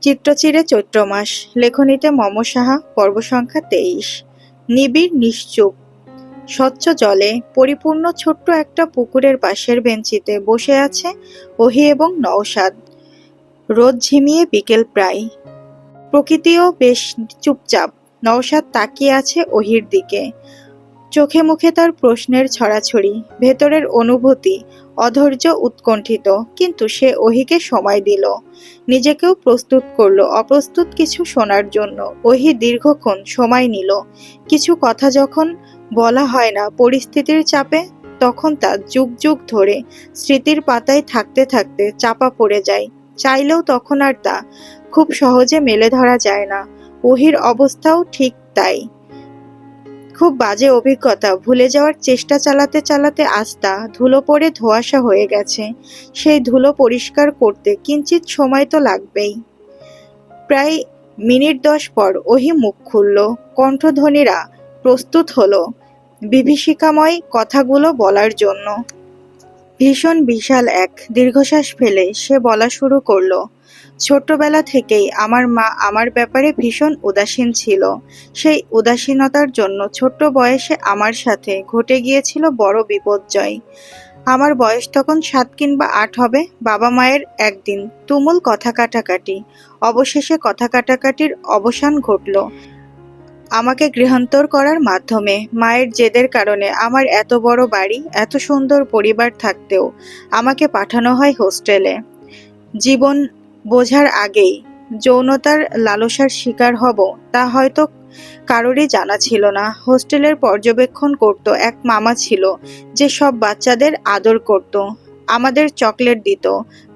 চিত্রচিরে চৈত্র মাস, লেখনীতে মম সাহা পর্ব সংখ্যা তেইশ। নিবিড়, নিশ্চুপ। স্বচ্ছ জলে, পরিপূর্ণ ছোট্ট একটা পুকুরের পাশের বেঞ্চিতে বসে আছে ওহি এবং নওশাদ। রোদ ঝিমিয়ে বিকেল প্রায়। প্রকৃতিও বেশ চুপচাপ। নওশাদ তাকিয়ে আছে ওহির দিকে। চোখে মুখে তার প্রশ্নের ছড়াছড়ি, ভেতরের অনুভূতি অধৈর্য উৎকণ্ঠিত, কিন্তু সে ওহিকে সময় দিল। নিজেকেও প্রস্তুত করল, অপ্রস্তুত কিছু শোনার জন্য। ওহি দীর্ঘক্ষণ সময় নিল। কিছু কথা যখন বলা হয় না পরিস্থিতির চাপে, তখন তা যুগ যুগ ধরে স্মৃতির পাতায় থাকতে থাকতে চাপা পড়ে যায়। চাইলেও তখন আর তা খুব সহজে মেলে ধরা যায় না। ওহির অবস্থাও ঠিক তাই। খুব বাজে অভিজ্ঞতা। ভুলে যাওয়ার চেষ্টা চালাতে চালাতে আস্তা ধুলো পড়ে ধোয়াশা হয়ে গেছে। সেই ধুলো পরিষ্কার করতে কিঞ্চিত সময় তো লাগবেই। প্রায় মিনিট দশ পর ওহি মুখ খুলল। কণ্ঠধ্বনিরা প্রস্তুত হলো। বিভীষিকাময় কথাগুলো বলার জন্য। ভীষণ বিশাল এক দীর্ঘশ্বাস ফেলে সে বলা শুরু করল, ছোট্টবেলা থেকেই আমার মা আমার ব্যাপারে ভীষণ উদাসীন ছিল। সেই উদাসীনতার জন্য ছোট্ট বয়সে আমার সাথে ঘটে গিয়েছিল বড় বিপর্যয়। আমার বয়স তখন সাত কিংবা আট হবে, বাবা মায়ের একদিন তুমুল কথা কাটাকাটি। অবশেষে কথা কাটাকাটির অবসান ঘটল। আমাকে গৃহান্তর করার মাধ্যমে, মায়ের জেদের কারণে আমার এত বড় বাড়ি, এত সুন্দর পরিবার থাকতেও আমাকে পাঠানো হয় হোস্টেলে। জীবন বোঝার আগেই যৌনতার লালসার শিকার হব, তা হয়তো কারোরই জানা ছিল না। হোস্টেলের পর্যবেক্ষণ করত এক মামা ছিল, যে সব বাচ্চাদের আদর করত। আমাদের চকলেট দিত,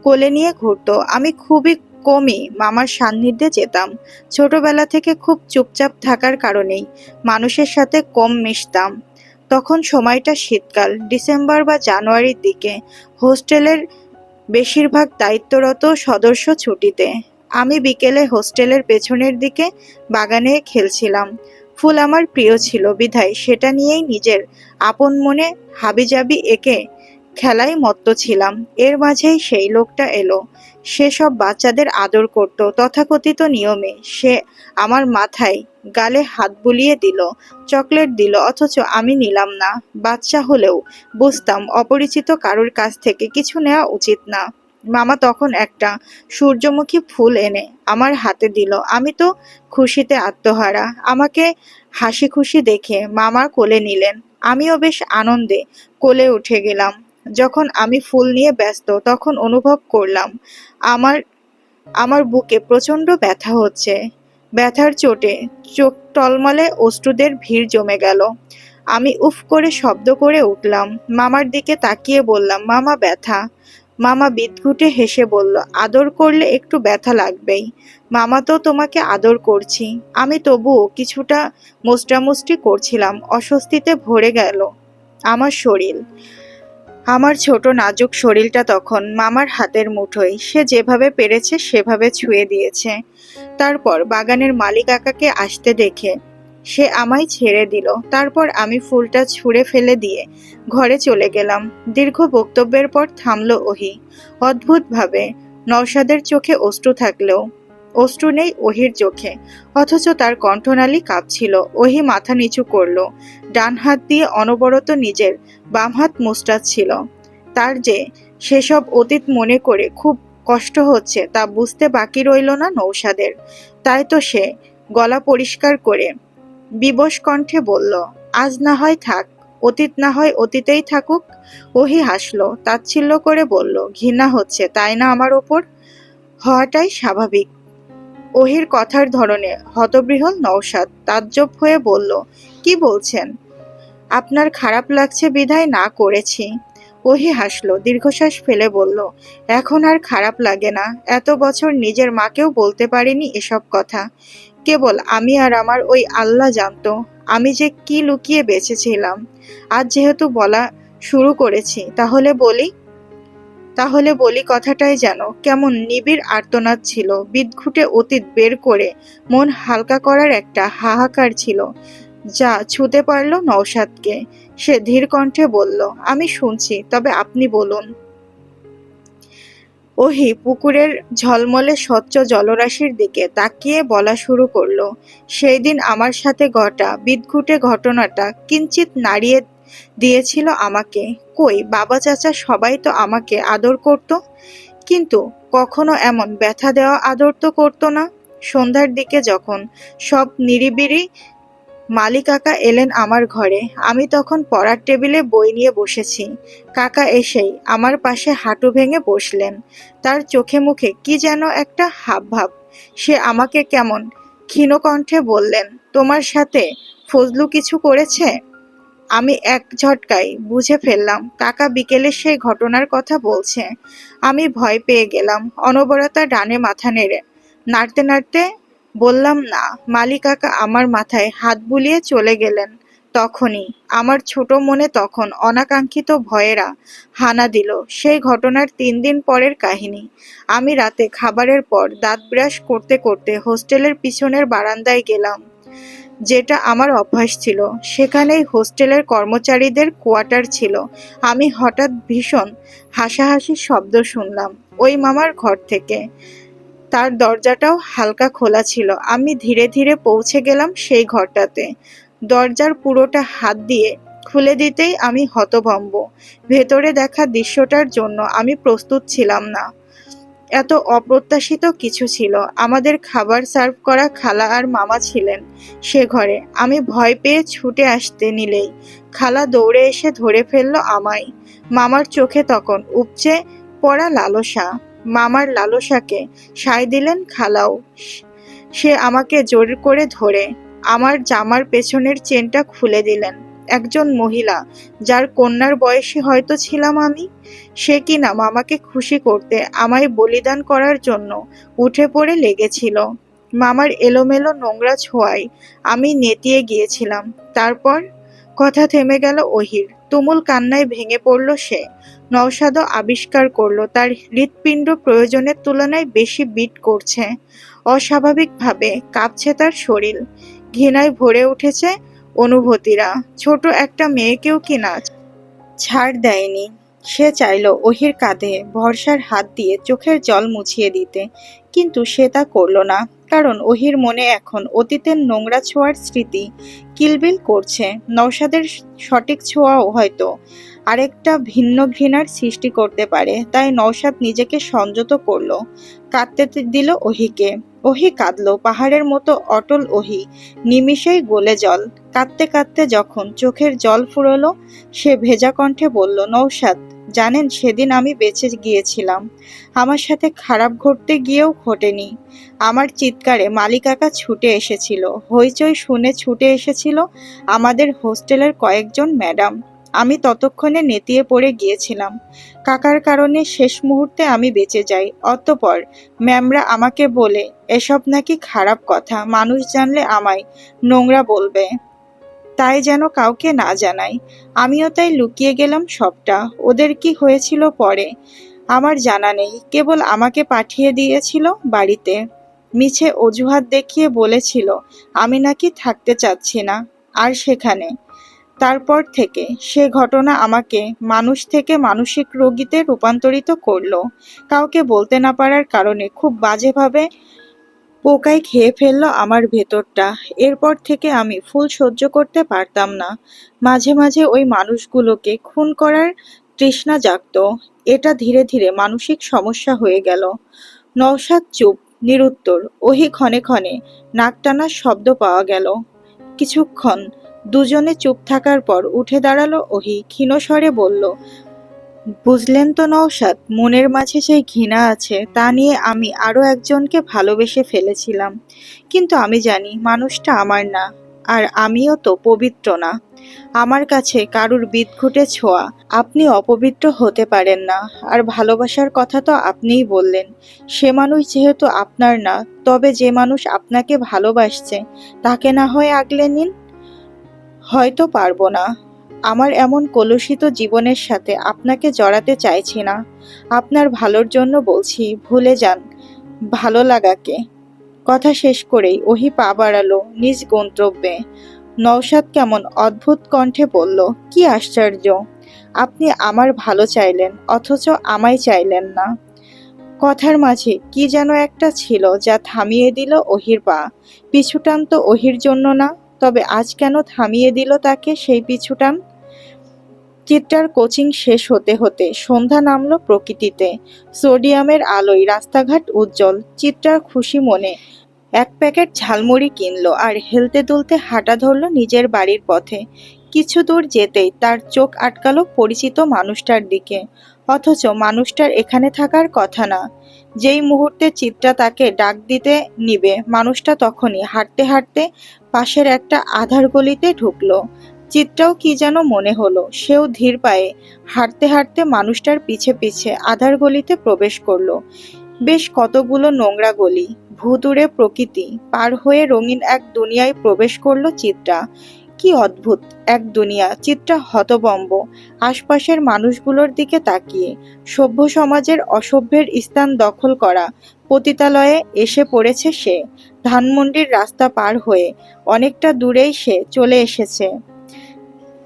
কোলে নিয়ে ঘুরতো। আমি খুবই কমই মামার সান্নিধ্যে যেতাম। ছোটবেলা থেকে খুব চুপচাপ থাকার কারণেই মানুষের সাথে কম মিশতাম। তখন সময়টা শীতকাল, ডিসেম্বর বা জানুয়ারির দিকে হোস্টেলের বেশিরভাগ দায়িত্বরত সদস্য ছুটিতে। আমি বিকেলে হোস্টেলের পেছনের দিকে বাগানে খেলছিলাম। ফুল আমার প্রিয় ছিল, বিধায় সেটা নিয়েই নিজের আপন মনে হাবিজাবি একে খেলায় মত্ত ছিলাম। এর মাঝেই সেই লোকটা এলো। সে সব বাচ্চাদের আদর করত, তথাকথিত নিয়মে। সে আমার মাথায় গালে হাত বুলিয়ে দিল, চকলেট দিল, অথচ আমি নিলাম না। বাচ্চা হলেও বুঝতাম অপরিচিত কারোর কাছ থেকে কিছু নেওয়া উচিত না। মামা তখন একটা সূর্যমুখী ফুল এনে আমার হাতে দিল। আমি তো খুশিতে আত্মহারা। আমাকে হাসি খুশি দেখে মামা কোলে নিলেন। আমিও বেশ আনন্দে কোলে উঠে গেলাম। যখন আমি ফুল নিয়ে ব্যস্ত, তখন অনুভব করলাম, আমার আমার বুকে প্রচণ্ড ব্যথা হচ্ছে। ব্যথার চোটে, চোখ টলমলে অশ্রুদের ভিড় জমে গেল। আমি উফ করে শব্দ করে উঠলাম, মামার দিকে তাকিয়ে বললাম, মামা, ব্যথা। মামা বিদঘুটে হেসে বলল, আদর করলে একটু ব্যথা লাগবেই। মামা তো তোমাকে আদর করছি। আমি তবুও কিছুটা মোস্টামুষ্টি করছিলাম, অস্বস্তিতে ভরে গেল আমার শরীর। আমার ছোট নাজুক শরীরটা তখন মামার হাতের মুঠোয়। সে যেভাবে পেরেছে সেভাবে ছুঁয়ে দিয়েছে। তারপর বাগানের মালিক আকাকে আসতে দেখে, সে আমায় ছেড়ে দিল। তারপর আমি ফুলটা ছুঁড়ে ফেলে দিয়ে ঘরে চলে গেলাম। দীর্ঘ বক্তব্যের পর থামলো ওহি। অদ্ভুতভাবে নওশাদের চোখে অশ্রু থাকলেও অশ্রু নেই ওহির চোখে। অথচ তার কণ্ঠনালী কাঁপছিল। ওহি মাথা নিচু করল। ডান হাত দিয়ে অনবরত নিজের, বাম হাত মুস্টাচ্ছিল তার যে সেসব অতীত মনে করে খুব কষ্ট হচ্ছে তা বুঝতে বাকি রইল না নৌসাদের। তাই তো সে গলা পরিষ্কার করে বিবশ কণ্ঠে বলল, আজ না হয় থাক, অতীত না হয় অতীতেই থাকুক। ওহি হাসলো, তাচ্ছিল্য করে বলল, ঘৃণা হচ্ছে, তাই না আমার ওপর? হওয়াটাই স্বাভাবিক। ওহির কথার ধরনে হতবৃহল নৌসাদ তাজ্জব হয়ে বলল, কি বলছেন? আপনার খারাপ লাগছে বিধায় না করেছি। ওহি হাসলো, দীর্ঘশ্বাস ফেলে বলল, এখন আর খারাপ লাগে না। এত বছর নিজের মাকেও বলতে পারিনি এসব কথা। কেবল আমি আর আমার ওই আল্লাহ জানতো, আমি যে কি লুকিয়ে বেঁচেছিলাম। আজ যেহেতু বলা শুরু করেছি, তাহলে বলি তাহলে বলি কথাটাই যেন। কেমন নিবিড় আর্তনাদ ছিল। বিদঘুটে অতীত বের করে মন হালকা করার একটা হাহাকার ছিল। যা ছুতে পারল নৌসাদকে সে ধীর কণ্ঠে বলল, আমি শুনছি, তবে আপনি বলুন। ওহি পুকুরের ঝলমলে স্বচ্ছ জলরাশির দিকে তাকিয়ে বলা শুরু করল, সেই দিন আমার সাথে ঘটা বিদঘুটে ঘটনাটা কিঞ্চিত নাড়িয়ে দিয়েছিল আমাকে। কই, বাবা চাচা সবাই তো আমাকে আদর করত? কিন্তু কখনো এমন ব্যথা দেওয়া আদর তো করতো না। সন্ধ্যার দিকে যখন সব নিরিবিরি মালি কাকা এলেন আমার ঘরে, আমি তখন পড়ার টেবিলে বই নিয়ে বসেছি। কাকা এসেই আমার পাশে হাঁটু ভেঙে বসলেন। তার চোখে মুখে কি যেন একটা হাবভাব। সে আমাকে কেমন ক্ষীণকণ্ঠে বললেন, তোমার সাথে ফজলু কিছু করেছে? আমি এক ঝটকায় বুঝে ফেললাম, কাকা বিকেলে সেই ঘটনার কথা বলছে। আমি ভয় পেয়ে গেলাম, অনবরতা ডানে মাথা নেড়ে। নাড়তে নাড়তে বললাম, না মালি কাকা আমার মাথায় হাত বুলিয়ে চলে গেলেন তখনই। আমার ছোট মনে তখন অনাকাঙ্ক্ষিত ভয়েরা হানা দিল সেই ঘটনার তিন দিন পরের কাহিনী। আমি রাতে খাবারের পর দাঁত ব্রাশ করতে করতে হোস্টেলের পিছনের বারান্দায় গেলাম। যেটা আমার অভ্যাস ছিল। সেখানেই হোস্টেলের কর্মচারীদের কোয়ার্টার ছিল। আমি হঠাৎ ভীষণ হাসাহাসির শব্দ শুনলাম ওই মামার ঘর থেকে। তার দরজাটাও হালকা খোলা ছিল। আমি ধীরে ধীরে পৌঁছে গেলাম সেই ঘরটাতে। দরজার পুরোটা হাত দিয়ে খুলে দিতেই আমি হতভম্ব। ভেতরে দেখা দৃশ্যটার জন্য আমি প্রস্তুত ছিলাম না। এত অপ্রত্যাশিত কিছু ছিল। আমাদের খাবার সার্ভ করা খালা আর মামা ছিলেন সে ঘরে। আমি ভয় পেয়ে ছুটে আসতে নিলেই। খালা দৌড়ে এসে ধরে ফেলল আমায়। মামার চোখে তখন উপচে পড়া লালসা। মামার লালসাকে সায় দিলেন খালাও। সে আমাকে জোর করে ধরে। আমার জামার পেছনের চেনটা খুলে দিলেন। একজন মহিলা, যার কন্যার বয়সী হয়তো ছিলাম আমি। সে কিনা মামাকে খুশি করতে আমায় বলিদান করার জন্য উঠে পড়ে লেগেছিল। মামার এলোমেলো নোংরা ছোঁয়ায় আমি নেতিয়ে গিয়েছিলাম। তারপর কথা থেমে গেল অহির। তুমুল কান্নায় ভেঙে পড়ল সে। নওশাদও আবিষ্কার করল, তার হৃৎপিণ্ড প্রয়োজনের তুলনায় বেশি বিট করছে। অস্বাভাবিকভাবে কাঁপছে তার শরীর। ঘৃণায় ভরে উঠেছে অনুভূতিরা, ছোট একটা মেয়েকেও কিনা ছাড় দেয়নি। সে চাইল ওহির কাঁধে ভরসার হাত দিয়ে চোখের জল মুছিয়ে দিতে, কিন্তু সে তা করল না, কারণ ওহির মনে এখন অতীতের নোংরা ছোঁয়ার স্মৃতি কিলবিল করছে নৌসাদের সঠিক ছোঁয়াও হয়তো আরেকটা ভিন্ন ঘৃণার সৃষ্টি করতে পারে, তাই নৌসাদ নিজেকে সংযত করল, কাঁদতে দিল ওহিকে ওহি কাঁদলো, পাহাড়ের মতো অটল ওহি নিমিষেই গলে জল কাঁদতে কাঁদতে যখন চোখের জল ফুরলো, সে ভেজা কণ্ঠে বলল নৌসাদ জানেন সেদিন আমি বেঁচে গিয়েছিলাম। আমার সাথে খারাপ ঘটতে গিয়েও ঘটেনি। আমার চিৎকারে মালিকাকা ছুটে এসেছিল। হইচই শুনে ছুটে এসেছিল আমাদের হোস্টেলের কয়েকজন ম্যাডাম। আমি ততক্ষণে নেতিয়ে পড়ে গিয়েছিলাম। কাকার কারণে শেষ মুহূর্তে আমি বেঁচে যাই। অতপর ম্যামরা আমাকে বলে, এসব নাকি খারাপ কথা। মানুষ জানলে আমায় নোংরা বলবে। তাই যেন কাউকে না জানাই। আমিও তাই লুকিয়ে গেলাম সবটা। ওদের কি হয়েছিল পরে? আমার জানা নেই। কেবল আমাকে পাঠিয়ে দিয়েছিল বাড়িতে। মিছে অজুহাত দেখিয়ে বলেছিল, আমি নাকি থাকতে চাচ্ছি না, আর সেখানে। তারপর থেকে সে ঘটনা আমাকে মানুষ থেকে মানসিক রোগীতে রূপান্তরিত করল। কাউকে বলতে না পারার কারণে খুব বাজেভাবে পোকায় খেয়ে ফেলল আমার ভেতরটা। এরপর থেকে আমি ফুল সহ্য করতে পারতাম না। মাঝে মাঝে ওই মানুষগুলোকে খুন করার তৃষ্ণা জাগত। এটা ধীরে ধীরে মানসিক সমস্যা হয়ে গেল। নওশাদ চুপ, নিরুত্তর, ওহি ক্ষণে ক্ষণে নাক টানার শব্দ পাওয়া গেল। কিছুক্ষণ দুজনে চুপ থাকার পর উঠে দাঁড়াল ওহি, ক্ষীণস্বরে বলল বুঝলেন তো নওশাদ, মনের মাঝে সেই ঘৃণা আছে তা নিয়ে আমি আরও একজনকে ভালোবেসে ফেলেছিলাম। কিন্তু আমি জানি মানুষটা আমার না, আর আমিও তো পবিত্র না। আমার কাছে কারুর বিদঘুটে ছোঁয়া, আপনি অপবিত্র হতে পারেন না। আর ভালোবাসার কথা তো আপনিই বললেন, সে মানুষ যেহেতু আপনার না, তবে যে মানুষ আপনাকে ভালোবাসছে, তাকে না হয় আগলে নিন? হয়তো পারব না। আমার এমন কলুষিত জীবনের সাথে আপনাকে জড়াতে চাইছি না। আপনার ভালোর জন্য বলছি, ভুলে যান। ভালো লাগাকে। কথা শেষ করেই ওহি পা বাড়ালো নিজ গন্তব্যে। নওশাদ কেমন অদ্ভুত কণ্ঠে বলল, কি আশ্চর্য। আপনি আমার ভালো চাইলেন, অথচ আমায় চাইলেন না। কথার মাঝে কি যেন একটা ছিল যা থামিয়ে দিল ওহির পা। পিছুটান তো ওহির জন্য না, তবে আজ কেন থামিয়ে দিল তাকে সেই পিছুটান চিত্রার কোচিং শেষ হতে হতে সন্ধ্যা নামলো প্রকৃতিতে। সোডিয়ামের আলোয় রাস্তাঘাট উজ্জ্বল। চিত্রার খুশি মনে এক প্যাকেট ঝালমুড়ি কিনলো আর হেলতে দুলতে হাঁটা ধরলো নিজের বাড়ির পথে। কিছু দূর যেতেই তার চোখ আটকালো পরিচিত মানুষটার দিকে। অথচ মানুষটার এখানে থাকার কথা না। যেই মুহূর্তে চিত্রা তাকে ডাক দিতে নিবে, মানুষটা তখনই হাঁটতে হাঁটতে পাশের একটা আধার গলিতে ঢুকলো। চিত্রাও কি যেন মনে হলো, সেও ধীর পায়ে হাঁটতে হাঁটতে মানুষটার পিছে পিছে আধার গলিতে প্রবেশ করল। বেশ কতগুলো নোংরা গলি, ভুতুড়ে প্রকৃতি, পার হয়ে রঙিন এক দুনিয়ায় প্রবেশ করল চিত্রা। কি অদ্ভুত এক দুনিয়া, চিত্রা হতবম্ব। আশপাশের মানুষগুলোর দিকে তাকিয়ে, সভ্য সমাজের অসভ্যের স্থান দখল করা। পতিতালয়ে এসে পড়েছে সে, ধানমন্ডির রাস্তা পার হয়ে অনেকটা দূরেই সে চলে এসেছে।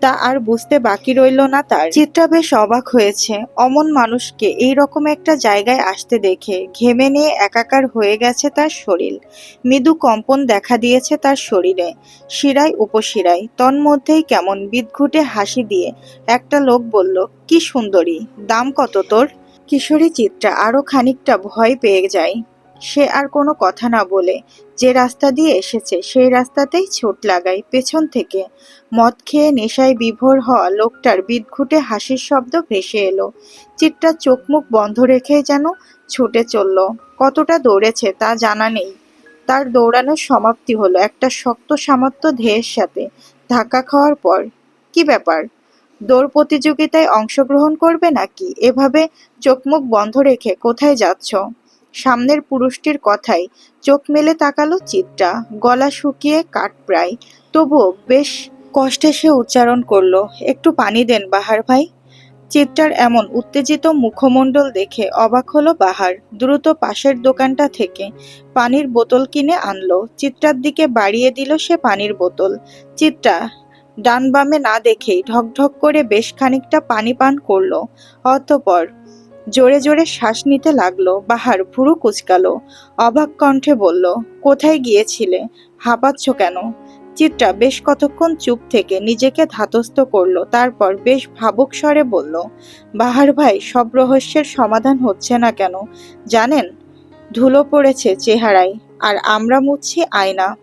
তা আর বুঝতে বাকি রইল না তার। চিত্রা বেশ অবাক হয়েছে। অমন মানুষকে এই রকম একটা জায়গায় আসতে দেখে ঘেমে নিয়ে একাকার হয়ে গেছে তার শরীর। মৃদু কম্পন দেখা দিয়েছে তার শরীরে। শিরায় উপশিরায়, তন্মধ্যেই কেমন বিদঘুটে হাসি দিয়ে একটা লোক বলল, কি সুন্দরী, দাম কত তোর? কিশোরী চিত্রা, আরও খানিকটা ভয় পেয়ে যায়। সে আর কোনো কথা না বলে যে রাস্তা দিয়ে এসেছে, সেই রাস্তাতেই ছোট লাগায় পেছন থেকে। মদ খেয়ে নেশায় বিভোর হওয়া লোকটার বিদঘুটে হাসির শব্দ ভেসে এলো। চিটটা চোখ মুখ বন্ধ রেখে যেন ছুটে চলল। কতটা দৌড়েছে তা জানা নেই। তার দৌড়ানোর সমাপ্তি হলো একটা শক্ত সামর্থ্য ধেয়ের সাথে। ধাক্কা খাওয়ার পর, কি ব্যাপার? দৌড় প্রতিযোগিতায় অংশগ্রহণ করবে নাকি? এভাবে চোখ মুখ বন্ধ রেখে কোথায় যাচ্ছ? সামনের পুরুষটির কথায় চোখ মেলে তাকালো চিত্রা। গলা শুকিয়ে কাঠ প্রায়। তবুও বেশ কষ্টে সে উচ্চারণ করল, একটু পানি দেন বাহার ভাই। চিত্রার এমন উত্তেজিত মুখমণ্ডল দেখে অবাক হলো বাহার। দ্রুত পাশের দোকানটা থেকে পানির বোতল কিনে আনলো। চিত্রার দিকে বাড়িয়ে দিল সে পানির বোতল। চিত্রা ডান বামে না দেখেই ঢকঢক করে বেশ খানিকটা পানি পান করল। অতঃপর জোরে জোরে শ্বাস নিতে লাগল, বাহার ভুরু কুচকালো। অবাক কণ্ঠে বলল, কোথায় গিয়েছিলে? হাঁপাচ্ছ কেন? চিত্রা বেশ কতক্ষণ চুপ থেকে নিজেকে ধাতস্থ করল, তারপর বেশ ভাবুক স্বরে বলল, বাহার ভাই, সব রহস্যের সমাধান হচ্ছে না কেন? জানেন, ধুলো পড়েছে চেহারায়, আর আমরা মুছছি আয়না।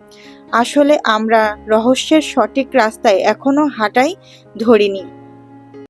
আসলে আমরা রহস্যের সঠিক রাস্তায় এখনও হাঁটাই ধরিনি।